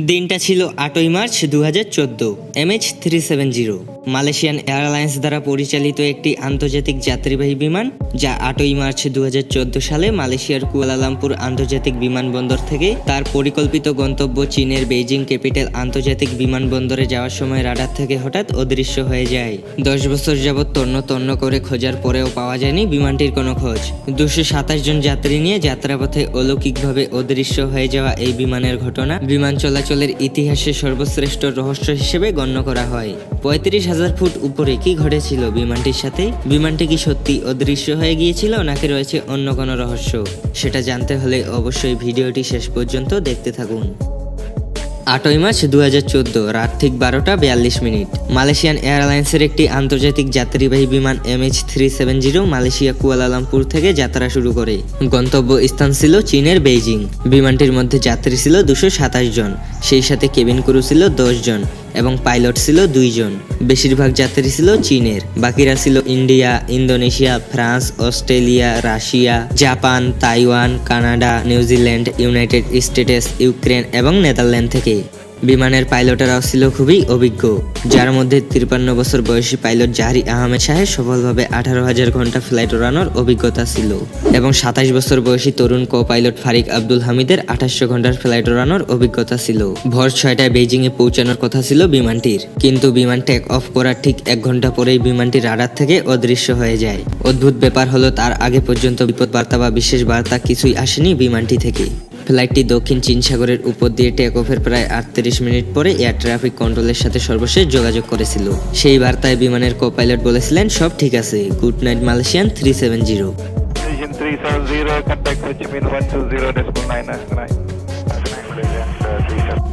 দিনটা ছিল আটই মার্চ দু হাজার চোদ্দ MH three seven zero Malaysian airlines দ্বারা পরিচালিত একটি আন্তর্জাতিক যাত্রীবাহী বিমান, যা আটই মার্চ দু হাজার চোদ্দ সালে মালয়েশিয়ার কুয়ালালামপুর আন্তর্জাতিক বিমানবন্দর থেকে তার পরিকল্পিত গন্তব্য চীনের বেইজিং ক্যাপিটাল আন্তর্জাতিক বিমানবন্দরে যাওয়ার সময় রাডার থেকে হঠাৎ অদৃশ্য হয়ে যায়। দশ বছর যাবৎ তন্ন তন্ন করে খোঁজার পরেও পাওয়া যায়নি বিমানটির কোনো খোঁজ। দুশো সাতাশ জন যাত্রী নিয়ে যাত্রাপথে অলৌকিকভাবে অদৃশ্য হয়ে যাওয়া এই বিমানের ঘটনা বিমান চলাচলের ইতিহাসে সর্বশ্রেষ্ঠ রহস্য হিসেবে গণ্য করা হয়। পঁয়ত্রিশ হাজার ফুট উপরে কি ঘটেছিল বিমানটির সাথে? বিমানটি কি সত্যি অদৃশ্য হয়ে গিয়েছিল নাকি রয়েছে অন্য কোনো রহস্য? সেটা জানতে হলে অবশ্যই ভিডিওটি শেষ পর্যন্ত দেখতে থাকুন। আটই মার্চ দু হাজার চোদ্দ, রাত ঠিক বারোটা বিয়াল্লিশ মিনিট। মালয়েশিয়ান এয়ারলাইন্সের একটি আন্তর্জাতিক যাত্রীবাহী বিমান MH three seven zero Malaysia Kuala Lumpur থেকে যাত্রা শুরু করে। গন্তব্য স্থান ছিল চীনের বেইজিং। বিমানটির মধ্যে যাত্রী ছিল দুশো সাতাশ জন, সেই সাথে কেবিন ক্রু ছিল দশ জন। এবং পাইলট ছিল দুইজন। বেশিরভাগ যাত্রী ছিল চীনের। বাকিরা ছিল India, Indonesia, France, Australia, Russia, Japan, Taiwan, Canada, New Zealand, United States, Ukraine এবং নেদারল্যান্ড থেকে। বিমানের পাইলটেরাও ছিল খুবই অভিজ্ঞ, যার মধ্যে তিপ্পান্ন বছর বয়সী পাইলট জাহারি আহমেদ সাহেব সফলভাবে আঠারো হাজার ঘণ্টা ফ্লাইট ওড়ানোর অভিজ্ঞতা ছিল এবং সাতাশ বছর বয়সী তরুণ কো পাইলট ফারিক আব্দুল হামিদের আঠাশশো ঘণ্টার ফ্লাইট ওড়ানোর অভিজ্ঞতা ছিল। ভোর ছয়টায় বেইজিং এ পৌঁছানোর কথা ছিল বিমানটির, কিন্তু বিমান টেক অফ করার ঠিক এক ঘণ্টা পরেই বিমানটি রাডার থেকে অদৃশ্য হয়ে যায়। অদ্ভুত ব্যাপার হলো তার আগে পর্যন্ত বিপদ বার্তা বা বিশেষ বার্তা কিছুই আসেনি বিমানটি থেকে। ফ্লাইটটি দক্ষিণ চীন সাগরের উপর দিয়ে টেক অফের প্রায় আটত্রিশ মিনিট পরে এয়ার ট্রাফিক কন্ট্রোলের সাথে সর্বশেষ যোগাযোগ করেছিল। সেই বার্তায় বিমানের কো পাইলট বলেছিলেন, সব ঠিক আছে। Good night Malaysian three seven zero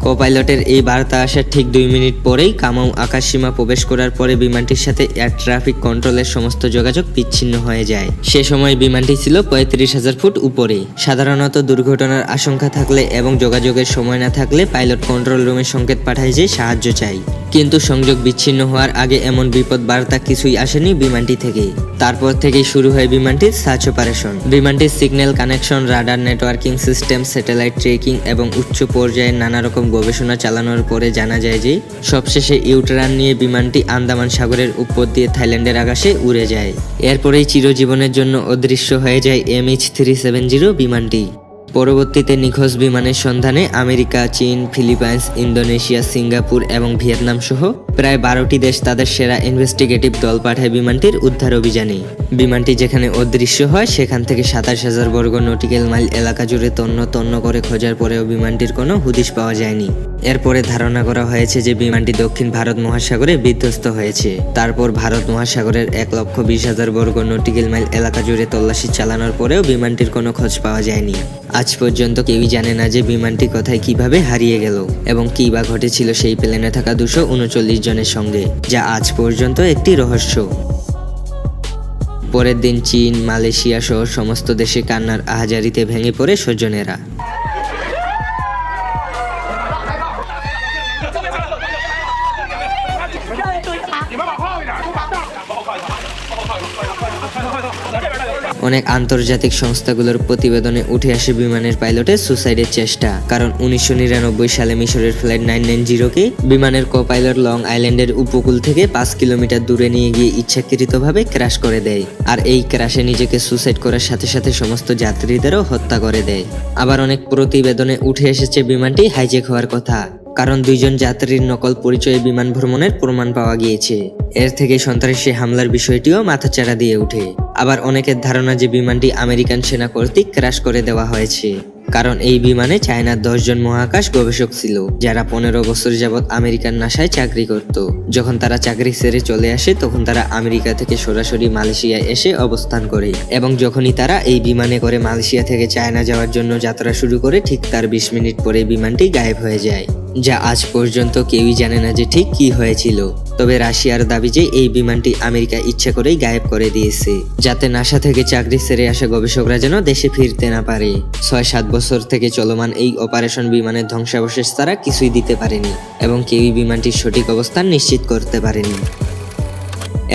কো পাইলটের এই বার্তা আসার ঠিক দুই মিনিট পরেই কামাউ আকাশসীমা প্রবেশ করার পরে বিমানটির সাথে এয়ার ট্রাফিক কন্ট্রোলের সমস্ত যোগাযোগ বিচ্ছিন্ন হয়ে যায়। সে সময় বিমানটি ছিল পঁয়ত্রিশ হাজার ফুট উপরে। সাধারণত দুর্ঘটনার আশঙ্কা থাকলে এবং যোগাযোগের সময় না থাকলে পাইলট কন্ট্রোল রুমে সংকেত পাঠায় যে সাহায্য চাই। কিন্তু সংযোগ বিচ্ছিন্ন হওয়ার আগে এমন বিপদ বার্তা কিছুই আসেনি বিমানটি থেকে। তারপর থেকেই শুরু হয় বিমানটির সার্চ অপারেশন। বিমানটির signal connection, radar networking system, satellite tracking এবং উচ্চ পর্যায়ের নানা রকম গবেষণা চালানোর পরে জানা যায় যে, সবশেষে ইউটারান নিয়ে বিমানটি আন্দামান সাগরের উপর দিয়ে থাইল্যান্ডের আকাশে উড়ে যায়। এরপরেই চিরজীবনের জন্য অদৃশ্য হয়ে যায় M H three seven zero বিমানটি। পরবর্তীতে নিখোঁজ বিমানের সন্ধানে আমেরিকা, চীন, ফিলিপাইন্স, ইন্দোনেশিয়া, সিঙ্গাপুর এবং ভিয়েতনাম সহ প্রায় বারোটি দেশ তাদের সেরা ইনভেস্টিগেটিভ দল পাঠায় বিমানটির উদ্ধার অভিযানে। বিমানটি যেখানে অদৃশ্য হয়, সেখান থেকে সাতাশ হাজার বর্গ নটিক্যাল মাইল এলাকা জুড়ে তন্ন তন্ন করে খোঁজার পরেও বিমানটির কোনো হুদিশ পাওয়া যায়নি। এরপরে ধারণা করা হয়েছে যে বিমানটি দক্ষিণ ভারত মহাসাগরে বিধ্বস্ত হয়েছে। তারপর ভারত মহাসাগরের এক লক্ষ বিশ হাজার বর্গ নটিক্যাল মাইল এলাকা জুড়ে তল্লাশি চালানোর পরেও বিমানটির কোনো খোঁজ পাওয়া যায়নি। আজ পর্যন্ত কেউই জানে না যে বিমানটি কোথায় কীভাবে হারিয়ে গেল এবং কী বা ঘটেছিল সেই প্লেনে থাকা দুশো উনচল্লিশ জনের সঙ্গে, যা আজ পর্যন্ত একটি রহস্য। পরের দিন চীন, মালয়েশিয়া সহ সমস্ত দেশে কান্নার আহাজারিতে ভেঙে পড়ে স্বজনেরা। অনেক আন্তর্জাতিক সংস্থাগুলোর প্রতিবেদনে উঠে আসে বিমানের পাইলটের সুসাইডের চেষ্টা। কারণ উনিশশো নিরানব্বই সালে মিশরের ফ্লাইট নাইন নাইন জিরোকে বিমানের কো পাইলট লং আইল্যান্ডের উপকূল থেকে পাঁচ কিলোমিটার দূরে নিয়ে গিয়ে ইচ্ছাকৃতভাবে ক্র্যাশ করে দেয়। আর এই ক্র্যাশে নিজেকে সুসাইড করার সাথে সাথে সমস্ত যাত্রীদেরও হত্যা করে দেয়। আবার অনেক প্রতিবেদনে উঠে এসেছে বিমানটি হাইজেক হওয়ার কথা। কারণ দুইজন যাত্রীর নকল পরিচয়ে বিমান ভ্রমণের প্রমাণ পাওয়া গিয়েছে। এর থেকে সন্ত্রাসী হামলার বিষয়টিও মাথাচাড়া দিয়ে ওঠে। আবার অনেকের ধারণা যে বিমানটি আমেরিকান সেনা কর্তৃক ক্র্যাশ করে দেওয়া হয়েছে। কারণ এই বিমানে চায়নার দশজন মহাকাশ গবেষক ছিল, যারা পনেরো বছর যাবৎ আমেরিকান নাসায় চাকরি করত। যখন তারা চাকরি ছেড়ে চলে আসে, তখন তারা আমেরিকা থেকে সরাসরি মালয়েশিয়ায় এসে অবস্থান করে। এবং যখনই তারা এই বিমানে করে মালয়েশিয়া থেকে চায়না যাওয়ার জন্য যাত্রা শুরু করে, ঠিক তার বিশ মিনিট পরে বিমানটি গায়েব হয়ে যায়। যা আজ পর্যন্ত কেউই জানে না যে ঠিক কি হয়েছিল। তবে রাশিয়ার দাবি যে এই বিমানটি আমেরিকা ইচ্ছা করেই গায়েব করে দিয়েছে, যাতে নাসা থেকে চাকরি সেরে আসা গবেষকরা যেন দেশে ফিরতে না পারে। ছয় সাত বছর থেকে চলমান এই অপারেশন বিমানের ধ্বংসাবশেষ তারা কিছুই দিতে পারেনি, এবং কেউই বিমানটির সঠিক অবস্থান নিশ্চিত করতে পারেনি।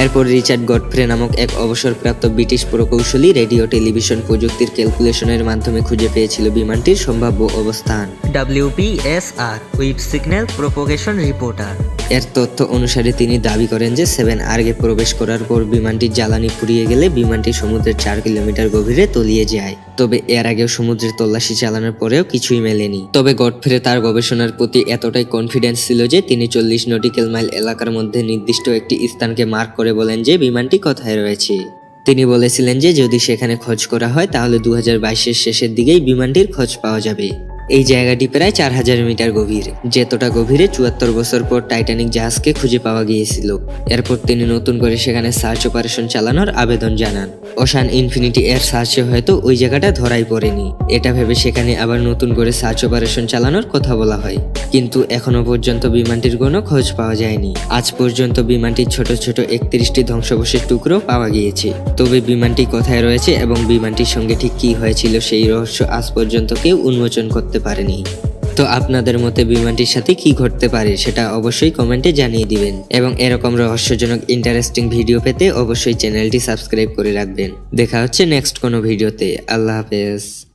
এরপর রিচার্ড গডফ্রে নামক এক অবসরপ্রাপ্ত ব্রিটিশ প্রকৌশলী রেডিও, টেলিভিশন প্রযুক্তির ক্যালকুলেশনের মাধ্যমে খুঁজে পেয়েছিল বিমানটির সম্ভাব্য অবস্থান। WPSR weak signal propagation reporter এর তথ্য অনুসারে তিনি দাবি করেন যে সেভেন আর্গে প্রবেশ করার পর বিমানটির জ্বালানি ফুরিয়ে গেলে বিমানটি সমুদ্রের চার কিলোমিটার গভীরে তলিয়ে যায়। তবে এর আগেও সমুদ্রের তল্লাশি চালানোর পরেও কিছুই মেলেনি। তবে গডফ্রে তার গবেষণার প্রতি এতটাই কনফিডেন্স ছিল যে তিনি চল্লিশ নটিক্যাল মাইল এলাকার মধ্যে নির্দিষ্ট একটি স্থানকে মার্ক করে বলেন যে বিমানটি কোথায় রয়েছে। তিনি বলেছিলেন যে যদি সেখানে খোঁজ করা হয়, তাহলে দু হাজার শেষের দিকেই বিমানটির খোঁজ পাওয়া যাবে। এই জায়গাটি প্রায় চার হাজার মিটার গভীর, যেতটা গভীরে চুয়াত্তর বছর পর টাইটানিক জাহাজকে খুঁজে পাওয়া গিয়েছিল। এরপর তিনি নতুন করে সেখানে সার্চ অপারেশন চালানোর আবেদন জানান। ওশান ইনফিনিটি এর সার্চে হয়তো ওই জায়গাটা ধরাই পড়েনি। এটা ভেবে সেখানে আবার নতুন করে সার্চ অপারেশন চালানোর কথা বলা হয়। কিন্তু এখনও পর্যন্ত বিমানটির কোনো খোঁজ পাওয়া যায়নি। আজ পর্যন্ত বিমানটির ছোট ছোট একত্রিশটি ধ্বংসাবশেষ টুকরো পাওয়া গিয়েছে। তবে বিমানটি কোথায় রয়েছে এবং বিমানটির সঙ্গে ঠিক কি হয়েছিল সেই রহস্য আজ পর্যন্ত কেউ উন্মোচন করতে পারেনি। তো আপনাদের মতে বিমানটির সাথে কি ঘটতে পারে সেটা অবশ্যই কমেন্টে জানিয়ে দিবেন। এবং এরকম রহস্যজনক ইন্টারেস্টিং ভিডিও পেতে অবশ্যই চ্যানেলটি সাবস্ক্রাইব করে রাখবেন। দেখা হচ্ছে নেক্সট কোনো ভিডিওতে আল্লাহ হাফেজ।